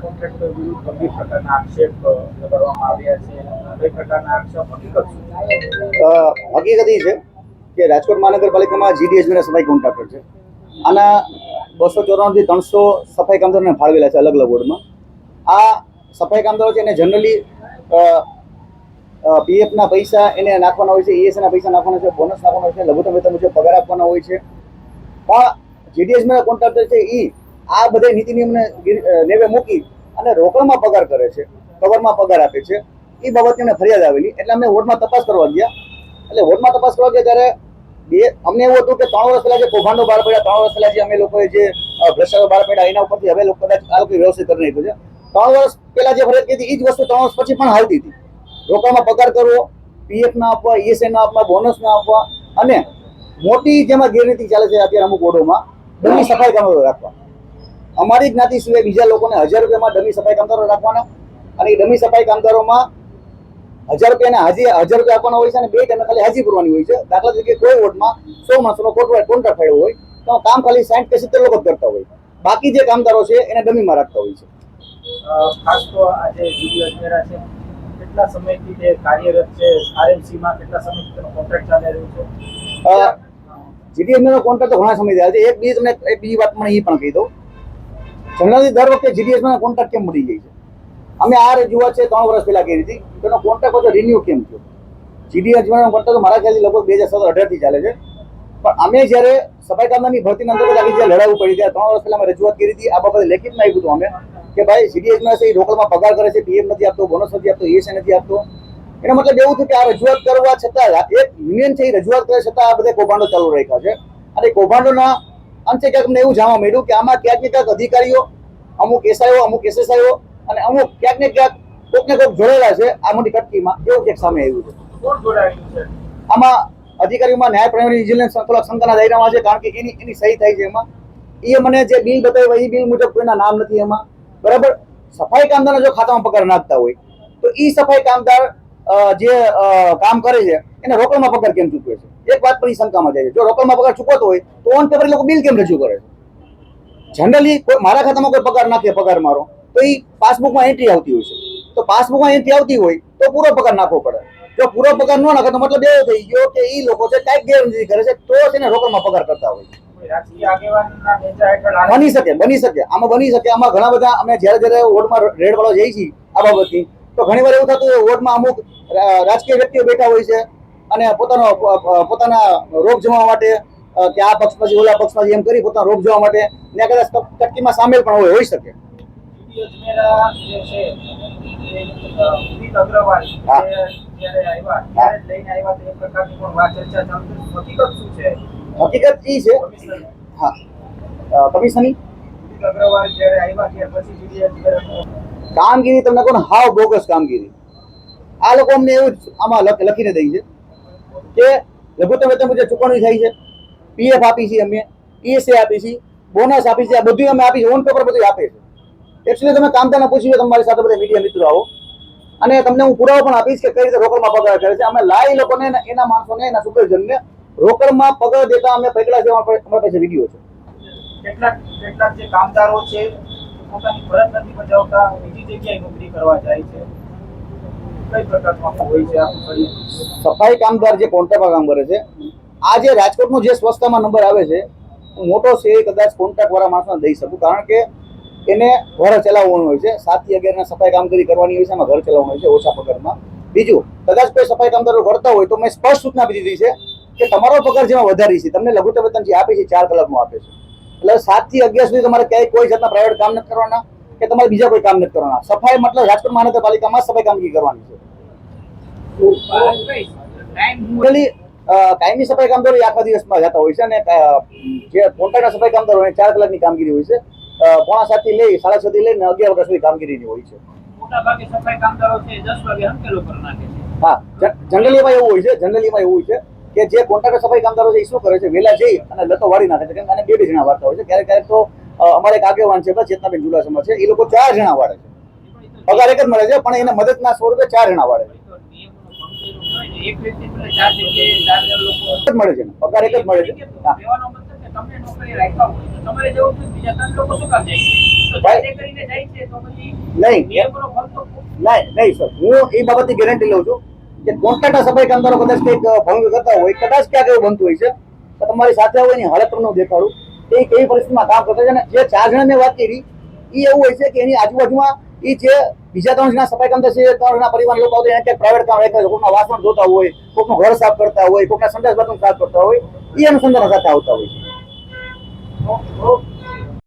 Contractor હકીકત એ છે કે રાજકોટ મહાનગરપાલિકામાં જીડીએસબીના સફાઈ કોન્ટ્રાક્ટર છે. આના બસો ચોરાણુંથી ત્રણસો સફાઈ કામદારોને ફાળવેલા છે અલગ અલગ વોર્ડમાં. આ સફાઈ કામદારો છે એને જનરલી પીએફના પૈસા એને નાખવાના હોય છે ઈએસના પૈસા નાખવાના છે બોનસ નાખવાના હોય છે, લઘુત્તમ વેતન પગાર આપવાના હોય છે. પણ જીડીએસબીના કોન્ટ્રાક્ટર છે એ આ બધા નીતિ નિયમને લેવે મૂકી અને રોકડમાં પગાર કરે છે, કવરમાં પગાર આપે છે એ બાબતે અમને ફરિયાદ આવેલી. એટલે અમે વોર્ડમાં તપાસ કરવા ગયા. એટલે વોર્ડમાં તપાસ કરવા ગયા ત્યારે બે, અમને એવું હતું કે ત્રણ વર્ષ પહેલા જે કૌભાંડો બહાર પડ્યા, ત્રણ વર્ષ પહેલા જે અમે લોકોએ જે ભ્રષ્ટાચાર બહાર પડ્યા, એના ઉપરથી હવે લોકો કદાચ આ લોકો વ્યવસ્થિત કરી નાખ્યું છે. ત્રણ વર્ષ પહેલા જે ફરિયાદ કીધી એ જ વસ્તુ ત્રણ વર્ષ પછી પણ હાલતી હતી. રોકડમાં પગાર કરવો, પીએફ ના આપવા ઈએસએ ના આપવા, બોનસ ના આપવા, અને મોટી જેમાં ગેરરીતિ ચાલે છે અત્યારે અમુક વોર્ડોમાં બંને સફાઈ કામ રાખવા. અમારી જ્ઞાતિ સિવાય બીજા લોકોને હજાર રૂપિયામાં ડમી સફાઈ કામદારો રાખવાના અને એ ડમી સફાઈ કામદારોમાં હજાર રૂપિયાને હાજી હજાર રૂપિયા આપવાના હોય છે અને બે ટાઈમે ખાલી હાજી ભરવાની હોય છે. દાખલા તરીકે કોઈ વોર્ડમાં સો માણસોનો કોન્ટ્રાક્ટ કોન્ટ્રાક્ટ થયો હોય તો કામ ખાલી સાઠ કે સિત્તેર લોકો કરતા હોય. બાકી જે કામદારો છે એને ડમીમાં રાખતા હોય છે. ખાસ તો આજે જીડી અજમેરા છે કેટલા સમયથી તે કાર્યરત છે? આરએમસીમાં કેટલા સમયથી તેનો કોન્ટ્રાક્ટ ચાલી રહ્યો છે? અ, જીડીએસનો કોન્ટ્રાક્ટ તો ઘણા સમય થયા છે. એક બીજી તમને એક બીજી વાત મને એ પણ કહી દઉં. જનરલી દર વખતે જીડીએસનો કોન્ટ્રાક્ટ કેમ મળી જાય છે? અમે આ રજૂઆત છે, ત્રણ વર્ષ પહેલા કરી હતી. તેનો કોન્ટ્રાક્ટ હતો રિન્યુ કેમ થયો? જીડીએસમાં કોન્ટ્રાક્ટ મારા ખ્યાલથી લગભગ બે હજાર સત્તર અઢારથી ચાલે છે. પણ અમે જ્યારે સફાઈ કામદારની ભરતીના અંતર્ગત આવી જ્યાં લડાવું પડી ત્યારે ત્રણ વર્ષ પહેલા અમે રજૂઆત કરી હતી. આ બાબતે લેખિતમાં આવ્યું હતું અમે, કે ભાઈ સીડીએસમાં છે, એ રોકડમાં પગાર કરે છે પીએમ નથી આપતો બોનસ નથી આપતો ઈએસએ નથી આપતો. એનો મતલબ એવું થયું કે આ રજૂઆત કરવા છતાં, એક યુનિયન છે, એ રજૂઆત કરે છતાં આ બધા કૌભાંડો ચાલુ રાખ્યા છે. અને કૌભાંડોના અંતે ક્યાંક અમને એવું જાણવા મળ્યું કે આમાં ક્યાંક ને ક્યાંક અધિકારીઓ અમુક એસઆઈઓ અમુક એસએસઆઈઓ અને અમુક ક્યાંક ને ક્યાંક કોઈક ને કોઈક જોડેલા છે આ મોટી કટકીમાં. એવું ક્યાંક સામે આવ્યું છે. આમાં અધિકારીઓમાં ન્યાય પ્રણાલી વિજિલન્સ થોડાક શંકાના દાયરામાં છે કારણ કે એની એની સહી થાય છે એમાં. એ મને જે બિલ બતાવ્યું એ બિલ મુજબ કોઈના નામ નથી એમાં. બરાબર? સફાઈ કામદારના જો ખાતામાં પગાર નાખતા હોય તો એ સફાઈ કામદાર જે કામ કરે છે એને રોકડમાં પગાર કેમ ચૂકવે છે? એક વાત પર ઈ શંકામાં જાય છે. જો રોકડમાં પગાર ચૂકવતો હોય તો ઓન પેપર એ લોકો બિલ કેમ રજૂ કરે છે? જનરલી કોઈ મારા ખાતામાં કોઈ પગાર નાખે પગાર મારો તો એ પાસબુકમાં એન્ટ્રી આવતી હોય છે. તો પાસબુકમાં એન્ટ્રી આવતી હોય તો પૂરો પગાર નાખવો પડે. જો પૂરો પગાર ન નાખે તો મતલબ એવો થઈ ગયો કે એ લોકો છે કાંઈક ગેરરીતિ કરે છે તો તેને રોકડમાં પગાર કરતા હોય બની શકે બની શકે. આમાં બની શકે આમાં ઘણા બધા અમે જ્યારે જ્યારે વોર્ડમાં રેડ વાળો જઈએ છીએ આ બાબતથી તો ઘણી વાર એવું થતું હોય વોર્ડમાં અમુક રાજકીય વ્યક્તિઓ બેઠા હોય છે અને પોતાનો પોતાના રોગ જમાવા માટે કે આ પક્ષમાંથી ઓલા પક્ષમાંથી એમ કરી પોતાનો રોગ જવા માટે ને કદાચ ચટકીમાં સામેલ પણ હોય હોઈ શકે. હકીકત શું છે? હકીકત એ છે હા. પછી કામગીરી તમને કોણ હાવ બોગસ કામગીરી. આ લોકો અમને એવું આમાં લખીને દઈ છે. કે લઘુત્તમ વેતન મુજબ ચૂકવણી થઈ છે. પીએફ આપી છે અમે ઈએસએ આપી છે બોનસ આપી છે, આ બધું અમે આપી છે ઓન પેપર બધું આપે છે. એકચ્યુઅલી તમે કામદારને પૂછી લો, તમારી સાથે બધા મીડિયા મિત્રો આવો. અને તમને હું પુરાવો પણ આપીશ કે કઈ રીતે રોકડમાં પગાર કરે છે. અમે લાઈ લોકોને એના માણસોને, એના સુપરજનને રોકડમાં પગાર દેતા અમે પકડા છે અમારા પાસે વીડિયો છે. કેટલાક કેટલાક જે કામદારો છે, પોતાની ફરજ નથી બજાવતા, બીજી જગ્યાએ નોકરી કરવા જાય છે કઈ પ્રકારનું હોય છે આખું શરીર સફાઈ કામદાર જે કોન્ટ્રાક્ટમાં કામ કરે છે, આ જે રાજકોટનો જે સ્વચ્છતામાં નંબર આવે છે મોટો છે એ કદાચ કોન્ટ્રાક્ટ વાળા માણસોને દઈ શકું, કારણ કે એને ઘર ચલાવવાનું હોય છે, સાતથી અગિયારના સફાઈ કામગીરી કરવાની હોય છે, એમાં ઘર ચલાવવાનું હોય છે, ઓછા પગારમાં. બીજું, કદાચ કોઈ સફાઈ કામદારો કરતા હોય, તો મેં સ્પષ્ટ સૂચના આપી દીધી છે કે તમારો પગાર જેમાં વધારી છે, તમને લઘુત્તમ વેતન જે આપે છે, ચાર કલાકમાં આપે છે. એટલે સાતથી અગિયાર સુધી તમારે ક્યાંય કોઈ જાતના પ્રાઇવેટ કામ નથી કરવાના. કે તમારે બીજા કોઈ કામ નથી કરવાના. સફાઈ મતલબ રાજકોટ મહાનગરપાલિકામાં સફાઈ કામગીરી કરવાની છે. જનરલી કાયમી સફાઈ કામદારો આખા દિવસમાં જતા હોય છે અને જે કોન્ટ્રાક્ટના સફાઈ કામદારો હોય ચાર કલાકની કામગીરી હોય છે. પોણા સાતથી લઈ સાડા છ થી લઈને અગિયાર વાગ્યા સુધી કામગીરીની હોય છે. હા જનરલી જનરલીમાં એવું હોય છે જનરલીમાં એવું હોય છે કે જે કોન્ટ્રાક્ટર સફાઈ કામદારો છે એ શું કરે છે? વેલા જઈ અને લતો વાળી નાખે છે. કેમ કે બે બે જણા વાળતા હોય છે. ક્યારેક ક્યારેક તો અમારે એક આગેવાન છે ચેતનાબેન જુલાસમાં છે. એ લોકો ચાર જણા વાળે છે. પગાર એક જ મળે છે, પણ એને મદદના સ્વરૂપે ચાર જણા વાળે છે. પગાર એક જ મળે છે. હા. એ બાબતની ગેરંટી લઉં છું કે કોન્ટ્રાક્ટર સફાઈ કામદારો કદાચ કંઈક ભંગ કરતા હોય, કદાચ ક્યાંક એવું બનતું હોય છે, તો તમારી સાથે હોય એની હાલત દેખાડું. એ કેવી પરિસ્થિતિમાં કામ કરતા છે અને જે ચાર જણા મેં વાત કરી એ એવું હોય છે કે એની આજુબાજુમાં એ જે બીજા ત્રણ જણા સફાઈ કામ છે ત્રણ જણા પરિવાર લોકો આવતા એને પ્રાઇવેટ કામ રાખતા હોય કોઈકના વાસણ ધોતા હોય કોઈકનું ઘર સાફ કરતા હોય કોઈકના સંડાસ બાથરૂમ સાફ કરતા હોય એ અનુસંધાન સાથે આવતા હોય છે.